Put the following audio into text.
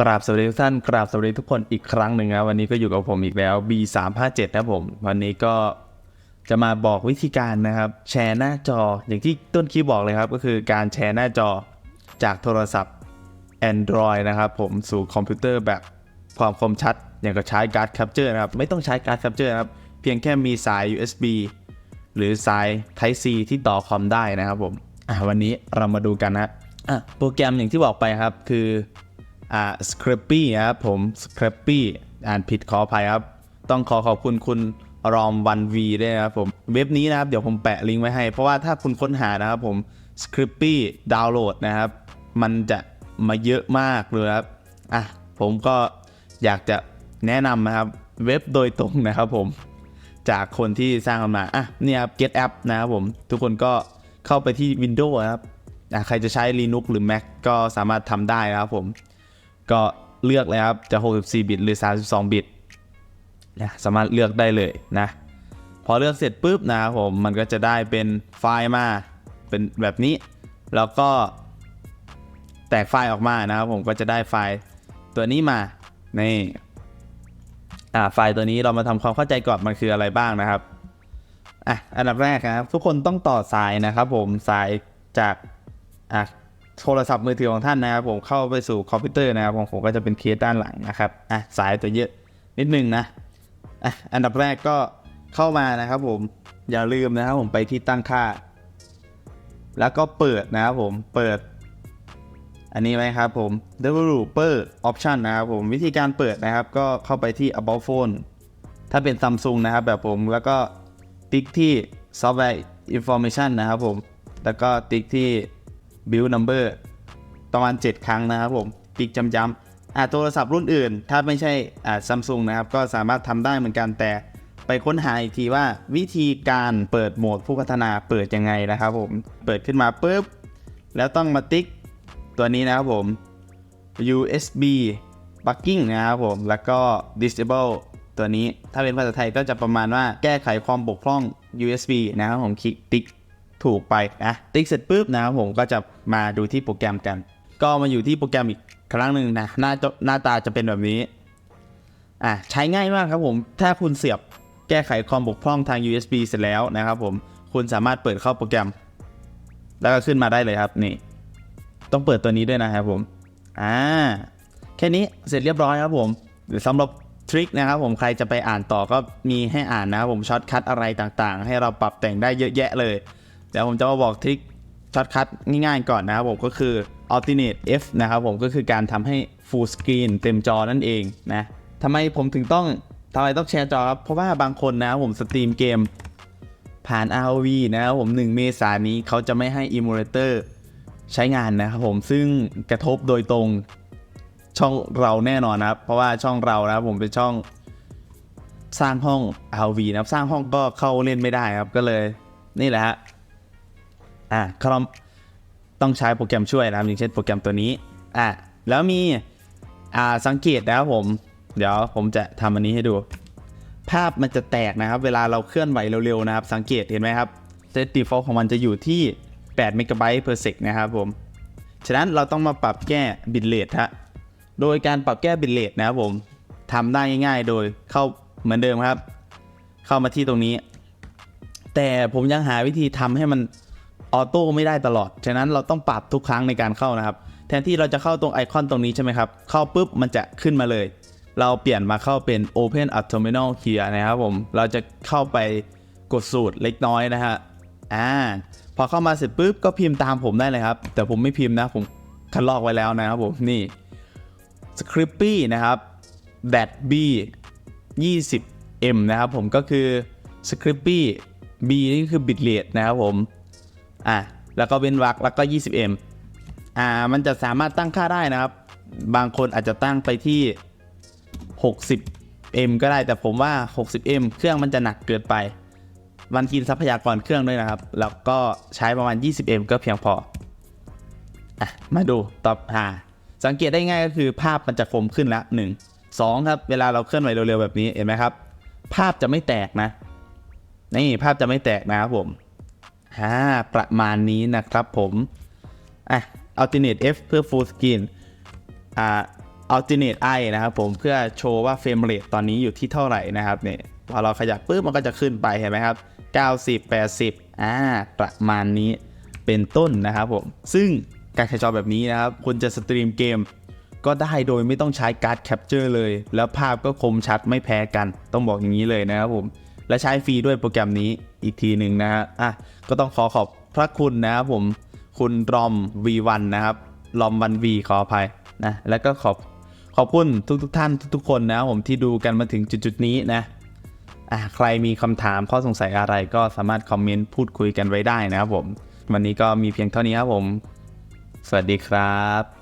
กราบสวัสดีทุกท่านกราบสวัสดีทุกคนอีกครั้งหนึ่งนะวันนี้ก็อยู่กับผมอีกแล้ว B357 นะครับผม วันนี้ก็จะมาบอกวิธีการนะครับ แชร์หน้าจออย่างที่ต้นคลิปบอกเลยครับก็คือการแชร์หน้าจอจากโทรศัพท์ Android นะครับผมสู่คอมพิวเตอร์แบบความคมชัด อย่างกับใช้การ์ดแคปเจอร์นะครับ ไม่ต้องใช้การ์ดแคปเจอร์นะครับ เพียงแค่มีสาย USB หรือสาย Type C ที่ต่อคอมได้นะครับผมอะวันนี้เรามาดูกันนะอะโปรแกรมอย่างที่บอกไปครับคือ อ่า Scrappy นะครับผม Scrappy อ่านผิดขออภัยครับ ต้องขอขอบคุณคุณรอมวันวีด้วยนะครับผม เว็บนี้นะครับ เดี๋ยวผมแปะลิงก์ไว้ให้ เพราะว่าถ้าคุณค้นหานะครับผม Scrappy ดาวน์โหลดนะครับ มันจะมาเยอะมากเลยครับ อะ ผมก็อยากจะแนะนำนะครับ เว็บโดยตรงนะครับผม จากคนที่สร้างมันมา อะ เนี่ยครับ Get App นะครับผม ทุกคนก็เข้าไปที่ Windows ครับ อะ ใครจะใช้ Linux หรือ Mac ก็สามารถทำได้นะครับผม ก็เลือกเลยครับ จะ 64 บิต หรือ 32 บิตนะสามารถเลือกได้เลยนะ พอเลือกเสร็จปุ๊บนะครับผม มันก็จะได้เป็นไฟล์มา เป็นแบบนี้ แล้วก็แตกไฟล์ออกมานะครับผม ก็จะได้ไฟล์ตัวนี้มา นี่อ่าไฟล์ตัวนี้เรามาทำความเข้าใจก่อนมันคืออะไรบ้างนะครับ อะ อันดับแรกนะครับ ทุกคนต้องต่อสายนะครับผม สายจากอะ โทรศัพท์มือถือของท่านนะครับ ผมเข้าไปสู่คอมพิวเตอร์นะครับผมก็จะเป็นเคสด้านหลังนะครับอะสายตัวเยอะนิดนึงนะอะอันดับแรกก็เข้ามานะครับผมอย่าลืมนะครับผมไปที่ตั้งค่า แล้วก็เปิดนะครับผมเปิด อันนี้ไหมครับผม developer option นะครับผมวิธีการเปิดนะครับ ก็เข้าไปที่ about phone ถ้าเป็น Samsung นะครับแบบผมแล้วก็ติ๊กที่ software information นะครับผม แล้วก็ติ๊กที่ build number ประมาณ 7 ครั้งนะครับผมติ๊กจำๆอ่าโทรศัพท์รุ่นอื่น ถ้าไม่ใช่อ่าซัมซุงนะครับ ก็สามารถทำได้เหมือนกันแต่ไปค้นหาอีกทีว่าวิธีการเปิดโหมดผู้พัฒนาเปิดยังไงนะครับผมเปิดขึ้นมาปุ๊บ แล้วต้องมาติ๊กตัวนี้นะครับผม USB bugging นะครับผมแล้วก็ disable ตัวนี้ถ้าเป็นภาษาไทยก็จะประมาณว่าแก้ไขความบกพร่อง USB นะครับผมคลิกติ๊ก ถูกไปนะติ๊กเสร็จปุ๊บนะครับผมก็จะมาดูที่โปรแกรมกัน ก็มาอยู่ที่โปรแกรมอีกครั้งหนึ่งนะหน้าหน้าตาจะเป็นแบบนี้อะใช้ง่ายมากครับผมถ้าคุณเสียบแก้ไขความบกพร่องทาง USB เสร็จแล้วนะครับผมคุณสามารถเปิดเข้าโปรแกรม แล้วก็ขึ้นมาได้เลยครับนี่ ต้องเปิดตัวนี้ด้วยนะครับผมอ่าแค่นี้เสร็จเรียบร้อยครับผมสำหรับทริคนะครับผมใครจะไปอ่านต่อก็มีให้อ่านนะครับผมช็อตคัทอะไรต่างๆ ให้เราปรับแต่งได้เยอะแยะเลย เดี๋ยวผมจะมาบอกทริคช็อตคัทง่ายๆก่อนนะครับผมก็คือ alternate F นะครับผมก็คือการทำให้ full screen เต็มจอนั่นเองนะทำไมผมถึงต้องทำไมต้องแชร์จอครับเพราะว่าบางคนนะผมสตรีมเกมผ่าน ROV นะครับผม 1 เมษายนนี้เขาจะไม่ให้ emulator ใช้งานนะครับผมซึ่งกระทบโดยตรงช่องเราแน่นอนนะครับ เพราะว่าช่องเรานะครับผมเป็นช่องสร้างห้อง ROV นะครับ สร้างห้องก็เข้าเล่นไม่ได้ครับ ก็เลยนี่แหละฮะ อะคอมต้องใช้โปรแกรมช่วยนะครับอย่างเช่นโปรแกรมตัวนี้อะแล้วมีอ่าสังเกตนะครับผม เดี๋ยวผมจะทำอันนี้ให้ดู ภาพมันจะแตกนะครับ เวลาเราเคลื่อนไหวเร็วๆนะครับ สังเกตเห็นไหมครับ set default ของมันจะอยู่ที่8 m b per sec นะครับผม ฉะนั้นเราต้องมาปรับแก้ bitrate ฮะโดยการปรับแก้ bitrate นะครับผมทำได้ง่ายๆ โดยเข้าเหมือนเดิมครับ เข้ามาที่ตรงนี้ แต่ผมยังหาวิธีทำให้มัน ออโต้ไม่ได้ตลอด ฉะนั้นเราต้องปรับทุกครั้งในการเข้านะครับ แทนที่เราจะเข้าตรงไอคอนตรงนี้ใช่ไหมครับ เข้าปุ๊บมันจะขึ้นมาเลย เราเปลี่ยนมาเข้าเป็น Open a Terminal Here นะครับผม เราจะเข้าไปกดสูตรเล็กน้อยนะฮะ อ่า พอเข้ามาเสร็จปุ๊บก็พิมพ์ตามผมได้เลยครับ แต่ผมไม่พิมพ์นะ ผมคัดลอกไว้แล้วนะครับผม นี่ Scrippy นะครับ that b 20 m นะครับผมก็คือ Scrippy b นี่คือ bitrate นะครับผม อะแล้วก็เว้นวรรคแล้วก็ 20m อ่ามันจะสามารถตั้งค่าได้นะครับ บางคนอาจจะตั้งไปที่ 60m ก็ได้แต่ผมว่า 60m เครื่องมันจะหนักเกินไป มันกินทรัพยากรเครื่องด้วยนะครับ แล้วก็ใช้ประมาณ 20m ก็เพียงพออะมาดูต่อหาสังเกตได้ง่ายก็คือภาพมันจะคมขึ้นแล้ว1 2ครับ เวลาเราเคลื่อนไหวเร็วๆแบบนี้เห็นไหมครับ ภาพจะไม่แตกนะ นี่ภาพจะไม่แตกนะครับผม อ่าประมาณนี้นะครับผมอะ alternate F เพื่อ full screen อ่า alternate eye นะครับผมเพื่อโชว์ว่าเฟรมเรทตอนนี้อยู่ที่เท่าไหร่นะครับเนี่ยพอเราขยับปุ๊บมันก็จะขึ้นไปเห็นไหมครับ 90 80อ่าประมาณนี้เป็นต้นนะครับผม ซึ่งการใช้จอแบบนี้นะครับคุณจะสตรีมเกมก็ได้โดยไม่ต้องใช้การ์ดแคปเจอร์เลย แล้วภาพก็คมชัดไม่แพ้กัน ต้องบอกอย่างนี้เลยนะครับผม และใช้ฟรีด้วยโปรแกรมนี้ อีกทีหนึ่งนะฮะอะก็ต้องขอขอบพระคุณนะครับผมคุณรอม V1 นะครับรอมวัน V ขออภัยนะแล้วก็ขอบขอบคุณทุกทุกๆท่านทุกๆคนนะครับผมที่ดูกันมาถึงจุดๆนี้นะอะใครมีคำถามข้อสงสัยอะไรก็สามารถคอมเมนต์พูดคุยกันไว้ได้นะครับผม วันนี้ก็มีเพียงเท่านี้ครับผม สวัสดีครับ